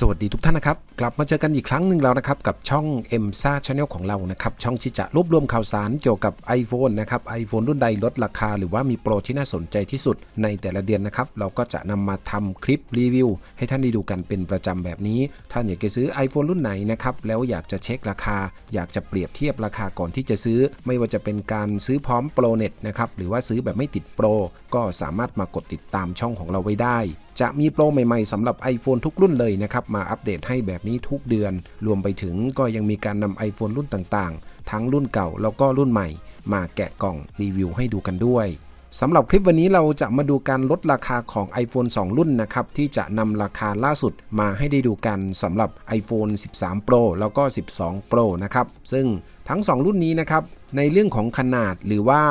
สวัสดีทุกท่านนะครับ กลับมาเจอกันอีกครั้งหนึ่งแล้วนะครับ กับช่อง m อ็มซ่าชาแนลของเรานะครับ ช่องที่จะรวบรวมข่าวสารเกี่ยวกับ iPhone นะครับ iPhone รุ่นใดลดราคา หรือว่ามีโปรที่น่าสนใจที่สุดในแต่ละเดือนนะครับ เราก็จะนำมาทำคลิปรีวิว ให้ท่านได้ดูกันเป็นประจำแบบนี้ ท่านอยากจะซื้อ iPhone รุ่นไหนนะครับ แล้วอยากจะเช็คราคา อยากจะเปรียบเทียบราคาก่อนที่จะซื้อ ไม่ว่าจะเป็นการซื้อพร้อมโปรเน็ตนะครับหรือว่าซื้อแบบไม่ติดโปรก็สามารถมากดติดตามช่องของเราไว้ได้ จะมีโปรใหม่ๆสำหรับ iPhone ทุกรุ่นเลยนะครับ มาอัปเดตให้แบบนี้ทุกเดือน รวมไปถึงก็ยังมีการนำ iPhone รุ่นต่างๆ ทั้งรุ่นเก่าแล้วก็รุ่นใหม่ มาแกะกล่องรีวิวให้ดูกันด้วยสำหรับคลิปวันนี้เราจะมาดูการลดราคาของ iPhone 2 รุ่นนะครับ ที่จะนำราคาล่าสุดมาให้ได้ดูกันสำหรับ iPhone 13 Pro แล้วก็ 12 Pro นะครับ ซึ่งทั้ง 2 รุ่นนี้นะครับ ในเรื่องของขนาดหรือว่า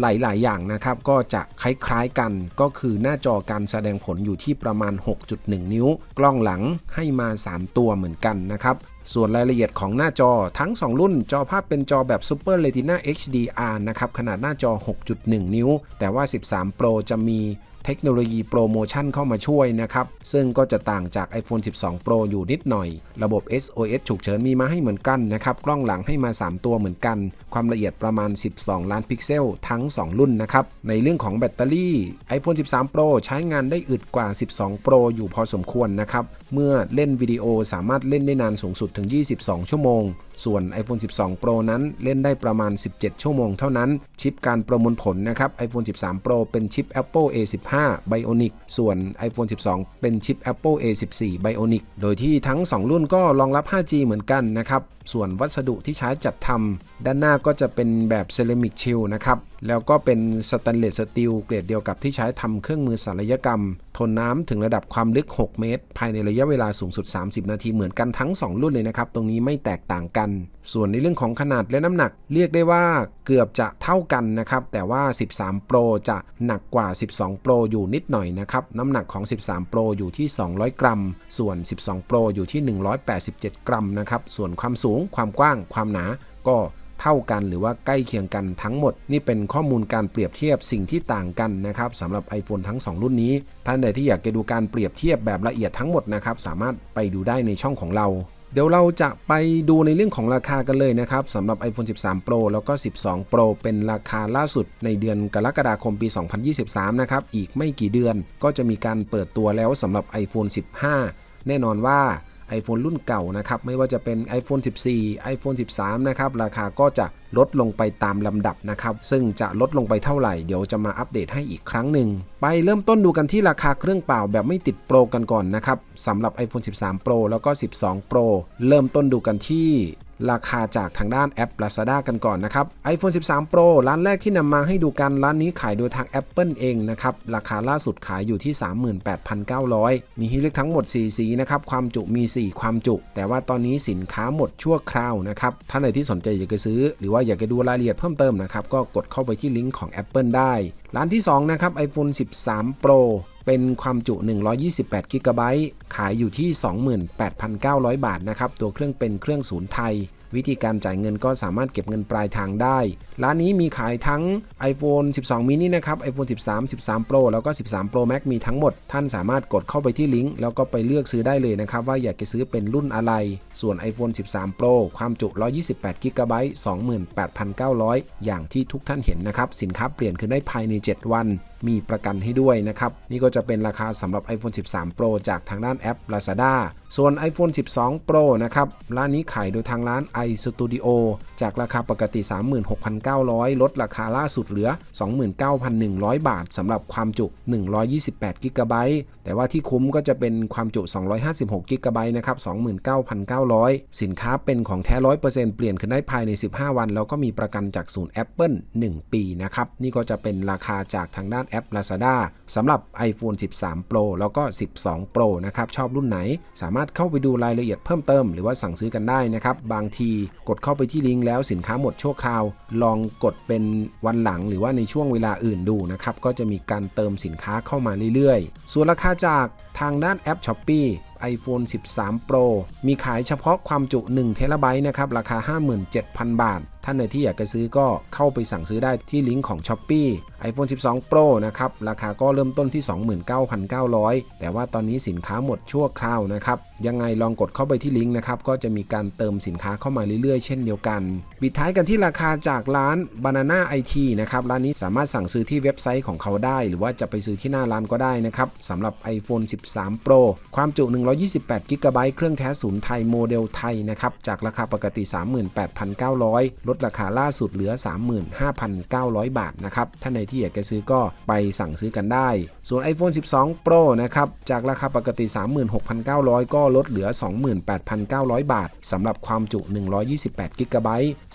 หลาย ๆ อย่างนะครับ ก็จะคล้าย ๆ กันก็คือหน้าจอการแสดงผลอยู่ที่ประมาณ 6.1 นิ้ว กล้องหลังให้มา 3 ตัวเหมือนกันนะครับ ส่วนรายละเอียดของหน้าจอทั้ง 2 รุ่น จอภาพเป็นจอแบบ Super Retina HDR นะครับ ขนาดหน้าจอ 6.1 นิ้ว แต่ว่า 13 Pro จะมี เทคโนโลยีโปรโมชั่นเข้ามาช่วยนะครับ ซึ่งก็จะต่างจาก iPhone 12 Pro อยู่นิดหน่อย ระบบ SOS ฉุกเฉินมีมาให้เหมือนกันนะครับ กล้องหลังให้มา 3 ตัวเหมือนกัน ความละเอียดประมาณ 12 ล้านพิกเซลทั้ง 2 รุ่นนะครับ ในเรื่องของแบตเตอรี่ iPhone 13 Pro ใช้งานได้อึดกว่า 12 Pro อยู่พอสมควรนะครับ เมื่อเล่นวิดีโอสามารถเล่นได้นานสูงสุดถึง 22 ชั่วโมง ส่วน iPhone 12 Pro นั้นเล่นได้ประมาณ 17 ชั่วโมงเท่านั้น ชิปการประมวลผลนะครับ iPhone 13 Pro เป็นชิป Apple A15 Bionic ส่วน iPhone 12 เป็นชิป Apple A14 Bionic โดยที่ทั้ง 2 รุ่นก็รองรับ 5G เหมือนกันนะครับ ส่วนวัสดุที่ใช้จัดทำด้านหน้าก็จะเป็นแบบเซรามิกชิลนะครับ แล้วก็เป็นสแตนเลสสตีลเกรดเดียวกับที่ใช้ทำเครื่องมือศัลยกรรม ทนน้ำถึงระดับความลึก 6 เมตร ภายในระยะเวลาสูงสุด 30 นาทีเหมือนกันทั้ง 2 รุ่นเลยนะครับ ตรงนี้ไม่แตกต่างกัน ส่วนในเรื่องของขนาดและน้ำหนัก เรียกได้ว่าเกือบจะเท่ากันนะครับ แต่ว่า 13 Pro จะหนักกว่า 12 Pro อยู่นิดหน่อยนะครับ น้ำหนักของ 13 Pro อยู่ที่ 200 กรัม ส่วน 12 Pro อยู่ที่ 187 กรัมนะครับ ส่วนความสูง ความกว้าง ความหนา ก็ เท่ากันหรือว่าใกล้เคียงกันทั้งหมด นี่เป็นข้อมูลการเปรียบเทียบสิ่งที่ต่างกันนะครับสำหรับ iPhone ทั้ง 2 รุ่นนี้ ท่านใดที่อยากจะดูการเปรียบเทียบแบบละเอียดทั้งหมดนะครับสามารถไปดูได้ในช่องของเราเดี๋ยวเราจะไปดูในเรื่องของราคากันเลยนะครับสำหรับ iPhone 13 Pro แล้วก็ 12 Pro เป็นราคาล่าสุดในเดือนกรกฎาคมปี 2023 นะครับ อีกไม่กี่เดือนก็จะมีการเปิดตัวแล้วสำหรับ iPhone 15 แน่นอนว่า iPhone รุ่นเก่านะครับไม่ว่าจะเป็น iPhone 14 iPhone 13 นะครับราคาก็จะลดลงไปตามลำดับนะครับ ซึ่งจะลดลงไปเท่าไหร่ เดี๋ยวจะมาอัปเดตให้อีกครั้งหนึ่ง ไปเริ่มต้นดูกันที่ราคาเครื่องเปล่าแบบไม่ติดโปรกันก่อนนะครับสำหรับ iPhone 13 Pro แล้วก็ 12 Pro เริ่มต้นดูกันที่ ราคาจากทางด้านแอป Lazada กันก่อนนะครับ iPhone 13 Pro ร้านแรกที่นำมาให้ดูกัน ร้านนี้ขายโดยทาง Apple เองนะครับ ราคาล่าสุดขายอยู่ที่ 38,900 มีให้เลือกทั้งหมด 4 สีนะครับ ความจุมี 4 ความจุ แต่ว่าตอนนี้สินค้าหมดชั่วคราวนะครับ ท่านไหนที่สนใจอยากจะซื้อ หรือว่าอยากจะดูรายละเอียดเพิ่มเติมนะครับ ก็กดเข้าไปที่ลิงก์ของ Apple ได้ ร้านที่ 2 นะครับ iPhone 13 Pro เป็นความจุ 128 g b ขายอยู่ที่ 28,900 บาทนะครับ ตัวเครื่องเป็นเครื่องศูนย์ไทย วิธีการจ่ายเงินก็สามารถเก็บเงินปลายทางได้ ร้านนี้มีขายทั้ง iPhone 12 mini นะครับ iPhone 13 13 Pro แล้วก็ 13 Pro Max มีทั้งหมด ท่านสามารถกดเข้าไปที่ลิงก์แล้วก็ไปเลือกซื้อได้เลยนะครับ ว่าอยากจะซื้อเป็นรุ่นอะไร ส่วน iPhone 13 Pro ความจุ 128 g b 28,900 อย่างที่ทุกท่านเห็นนะครับ สินค้าเปลี่ยนขึ้นได้ภายใน 7 วันมีประกันให้ด้วยนะครับ นี่ก็จะเป็นราคาสำหรับ iPhone 13 Pro จากทางด้านแอป Lazada ส่วน iPhone 12 Pro นะครับ ร้านนี้ขายโดยทางร้าน iStudio จากราคาปกติ 36,900 ลดราคาล่าสุดเหลือ 29,100 บาทสำหรับความจุ 128 g b แต่ว่าที่คุ้มก็จะเป็นความจุ 256 g b นะครับ 29,900 สินค้าเป็นของแท้ 100%เปลี่ยนขึ้นได้ภายใน 15 วัน แล้วก็มีประกันจากศูนย์ Apple 1 ปีนะครับ นี่ก็จะเป็นราคาจากทางด้านแอป Lazada สำหรับ iPhone 13 Pro แล้วก็ 12 Pro นะครับ ชอบรุ่นไหน สามารถเข้าไปดูรายละเอียดเพิ่มเติม หรือว่าสั่งซื้อกันได้นะครับ บางทีกดเข้าไปที่ลิงก์แล้วสินค้าหมดชั่วคราว ลองกดเป็นวันหลังหรือว่าในช่วงเวลาอื่นดูนะครับ ก็จะมีการเติมสินค้าเข้ามาเรื่อยๆ ส่วนราคาจากทางด้านแอป s h อ p e e iPhone 13 Pro มีขายเฉพาะความจุ1 t b นะครับ ราคา 57,000 บาท ท่านใดที่อยากจะซื้อก็เข้าไปสั่งซื้อได้ที่ลิงก์ของ s h อ p e e iPhone 12 Pro นะครับ ราคาก็เริ่มต้นที่ 29,900 แต่ว่าตอนนี้สินค้าหมดชั่วคราวนะครับ ยังไงลองกดเข้าไปที่ลิงก์นะครับ ก็จะมีการเติมสินค้าเข้ามาเรื่อยๆ เช่นเดียวกัน ปิดท้ายกันที่ราคาจากร้าน Banana IT นะครับ ร้านนี้สามารถสั่งซื้อที่เว็บไซต์ของเขาได้ หรือว่าจะไปซื้อที่หน้าร้านก็ได้นะครับสำหรับ iPhone 13 Pro ความจุ 128 g b เครื่องแท้ศูนย์ไทยโมเดลไทยนะครับ จากราคาปกติ 38,900 ลดราคาล่าสุดเหลือ 35,900 บาทนะครับ ท่านในที่อยากจะซื้อก็ไปสั่งซื้อกันได้ ส่วน iPhone 12 Pro นะครับ จากราคาปกติ 36,900 ก็ลดเหลือ 28,900 บาทสำหรับความจุ 128 g b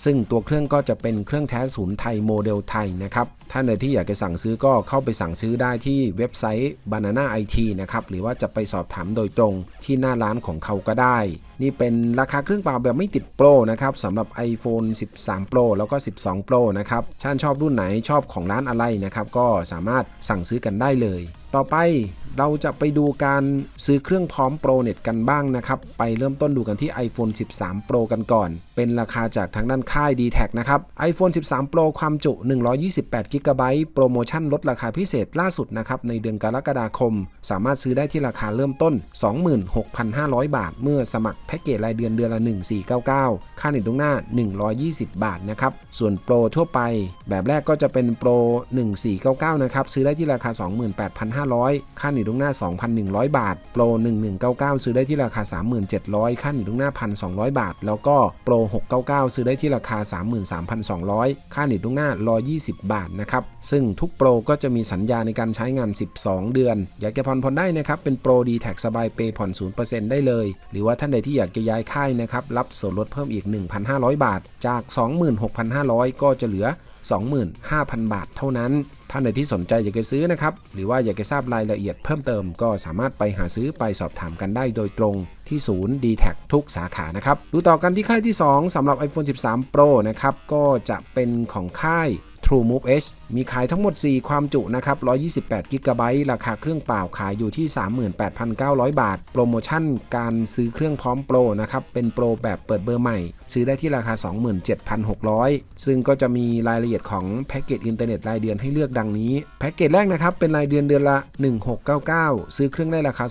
ซึ่งตัวเครื่องก็จะเป็นเครื่องแท้ศูนย์ไทยโมเดลไทยนะครับ ท่านใดที่อยากจะสั่งซื้อก็เข้าไปสั่งซื้อได้ที่เว็บไซต์ Banana IT นะครับหรือว่าจะไปสอบถามโดยตรงที่หน้าร้านของเขาก็ได้ นี่เป็นราคาเครื่องเปล่าแบบไม่ติดโปรนะครับสำหรับ iPhone 13 Pro แล้วก็ 12 Pro นะครับท่านชอบรุ่นไหนชอบของร้านอะไรนะครับก็สามารถสั่งซื้อกันได้เลย ต่อไปเราจะไปดูการซื้อเครื่องพร้อมโปรเน็ตกันบ้างนะครับไปเริ่มต้นดูกันที่ iPhone 13 Pro กันก่อนเป็นราคาจากทางด้านค่าย d t แทนะครับ iPhone 13 Pro ความจุ 128 g b โปรโมชั่นลดราคาพิเศษล่าสุดนะครับ ในเดือนกรกฎาคม สามารถซื้อได้ที่ราคาเริ่มต้น 26,500 บาท เมื่อสมัครแพ็กเกจรายเดือนเดือนละ 1499 ค่าเน็ตตรงหน้า 120 บาทนะครับ ส่วนโปรทั่วไป แบบแรกก็จะเป็นโปร 1499 นะครับ ซื้อได้ที่ราคา 28,500 ค่าเน็ตตรงหน้า 2,100 บาท โปร 1199 ซื้อได้ที่ราคา 37,000 ค่าเน็ตตรงหน้า 1,200 บาท แล้วก็โปร699 ซื้อได้ที่ราคา 33,200 ค่าเน็ตตรงหน้า 120 บาทนะครับ ซึ่งทุกโปรก็จะมีสัญญาในการใช้งาน 12 เดือน อยากจะผ่อนผ่อนได้นะครับ เป็นโปรดีแท็สบายเปย์ผ่อน 0%ได้เลย หรือว่าท่านใดที่อยากจะย้ายค่ายนะครับ รับส่วนลดเพิ่มอีก 1,500 บาท จาก 26,500 ก็จะเหลือ 25,000 บาทเท่านั้น ท่านใดที่สนใจอยากจะซื้อนะครับ หรือว่าอยากจะทราบรายละเอียดเพิ่มเติมก็สามารถไปหาซื้อไปสอบถามกันได้โดยตรงที่ศูนย์ d t แททุกสาขานะครับ ดูต่อกันที่ค่ายที่ 2สำหรับ iPhone 13 Pro นะครับ ก็จะเป็นของค่าย True Move H มีขายทั้งหมด 4 ความจุนะครับ 128 g b ราคาเครื่องเปล่าขายอยู่ที่ 38,900 บาท โปรโมชั่นการซื้อเครื่องพร้อมโปรนะครับ เป็นโปรแบบเปิดเบอร์ใหม่ ซื้อได้ที่ราคา 27,600 ซึ่งก็จะมีรายละเอียดของแพ็กเกจอินเทอร์เน็ตรายเดือนให้เลือกดังนี้แพ็กเกจแรกนะครับเป็นรายเดือนเดือนละ 1699 ซื้อเครื่องได้ราคา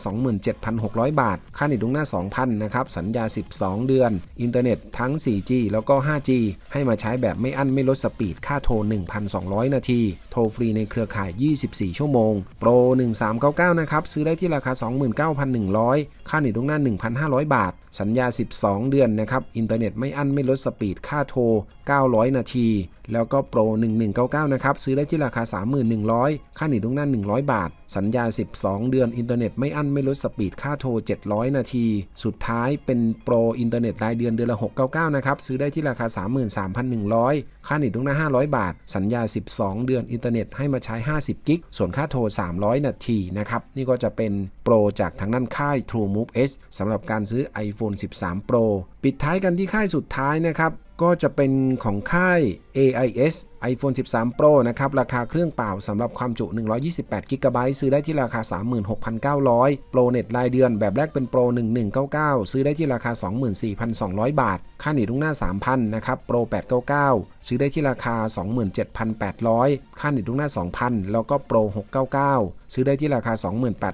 27,600 บาท ค่าเน็ตดวงหน้า 2,000 นะครับ สัญญา 12 เดือน อินเทอร์เน็ตทั้ง 4G แล้วก็ 5G ให้มาใช้แบบไม่อั้นไม่ลดสปีด ค่าโทร 1,200 นาที โทรฟรีในเครือข่าย 24 ชั่วโมง โปร 1399 นะครับ ซื้อได้ที่ราคา 29,100 ค่าเน็ตดวงหน้า 1,500 บาท สัญญา 12 เดือนนะครับ อินเทอร์เน็ตไม่อั้นไม่ลดสปีด ค่าโทร900 นาที แล้วก็โปร 1199 นะครับ ซื้อได้ที่ราคา 31,100 ค่าหนีตรงหน้า100 บาท สัญญา 12 เดือนอินเทอร์เน็ตไม่อั้นไม่ลดสปีดค่าโทร 700 นาที สุดท้ายเป็นโปรอินเทอร์เน็ตรายเดือนเดือนละ 699 นะครับ ซื้อได้ที่ราคา 33,100 ค่าหนีตรงหน้า500 บาท สัญญา 12 เดือนอินเทอร์เน็ตให้มาใช้ 50 กิก ส่วนค่าโทร 300 นาทีนะครับ นี่ก็จะเป็นโปรจากทางด้านค่าย True Move S สำหรับการซื้อ iPhone 13 Pro ปิดท้ายกันที่ค่ายสุดท้ายนะครับ ก็จะเป็นของค่าย AIS iPhone 13 Pro นะครับ ราคาเครื่องเปล่าสำหรับความจุ 128 g b ซื้อได้ที่ราคา 36,900โปรเน็ตรายเดือนแบบแรกเป็นโปร1199 ซื้อได้ที่ราคา 24,200 บาท ค่าหนีทุ่งหน้า 3,000 นะครับโปร899 ซื้อได้ที่ราคา 27,800 ค่าหนีทุ่งหน้า 2,000 แล้วก็โปร699 ซื้อได้ที่ราคา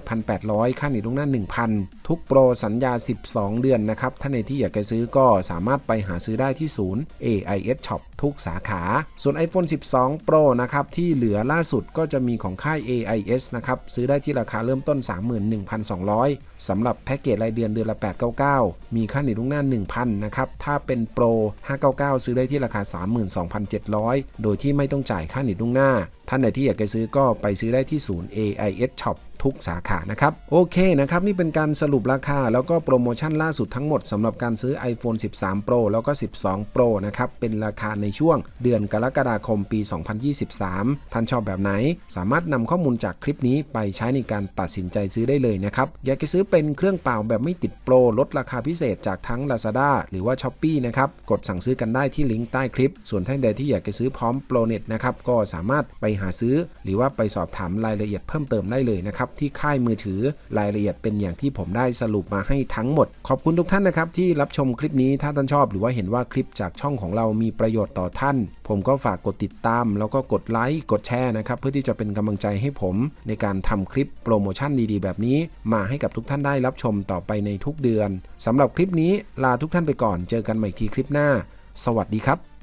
28,800 ค่าหนีทุ่งหน้า 1,000 ทุกโปรสัญญา 12 เดือนนะครับท่านในที่อยากจะซื้อก็สามารถไปหาซื้อได้ที่ศูนย์ AIS Shop ทุกสาขา ส่วน iPhone 12 Pro นะครับ ที่เหลือล่าสุดก็จะมีของค่าย AIS นะครับ ซื้อได้ที่ราคาเริ่มต้น 31,200 สำหรับแพ็กเกจรายเดือนเดือนละ 899 มีค่าหนีลุงหน้า 1,000 นะครับ ถ้าเป็นโปร599 ซื้อได้ที่ราคา 32,700 โดยที่ไม่ต้องจ่ายค่าหนีลุงหน้า ท่านใดที่อยากจะซื้อก็ไปซื้อได้ที่ศูนย์ AIS Shop ทุกสาขานะครับ โอเคนะครับ นี่เป็นการสรุปราคา แล้วก็โปรโมชั่นล่าสุดทั้งหมดสำหรับการซื้อ iPhone 13 Pro แล้วก็ 12 Pro นะครับ เป็นราคาในช่วงเดือนกรกฎาคมปี 2023 ท่านชอบแบบไหน สามารถนำข้อมูลจากคลิปนี้ไปใช้ในการตัดสินใจซื้อได้เลยนะครับ อยากจะซื้อเป็นเครื่องเปล่าแบบไม่ติดโปรลดราคาพิเศษจากทั้ง Lazada หรือว่า s h อ p e e นะครับ กดสั่งซื้อกันได้ที่ลิงก์ใต้คลิป ส่วนท่านใดที่อยากจะซื้อพร้อมโปรเน็ตนะครับ ก็สามารถไปหาซื้อ หรือว่าไปสอบถามรายละเอียดเพิ่มเติมได้เลยนะครับที่ค่ายมือถือรายละเอียดเป็นอย่างที่ผมได้สรุปมาให้ทั้งหมด ขอบคุณทุกท่านนะครับ ที่รับชมคลิปนี้ถ้าท่านชอบ หรือว่าเห็นว่าคลิปจากช่องของเรามีประโยชน์ต่อท่าน ผมก็ฝากกดติดตาม แล้วก็กดไลค์กดแชร์นะครับเพื่อที่จะเป็นกำลังใจให้ผม ในการทำคลิปโปรโมชั่นดีๆ แบบนี้ มาให้กับทุกท่านได้รับชมต่อไปในทุกเดือนสำหรับคลิปนี้ลาทุกท่านไปก่อน เจอกันใหม่ทีคลิปหน้า สวัสดีครับ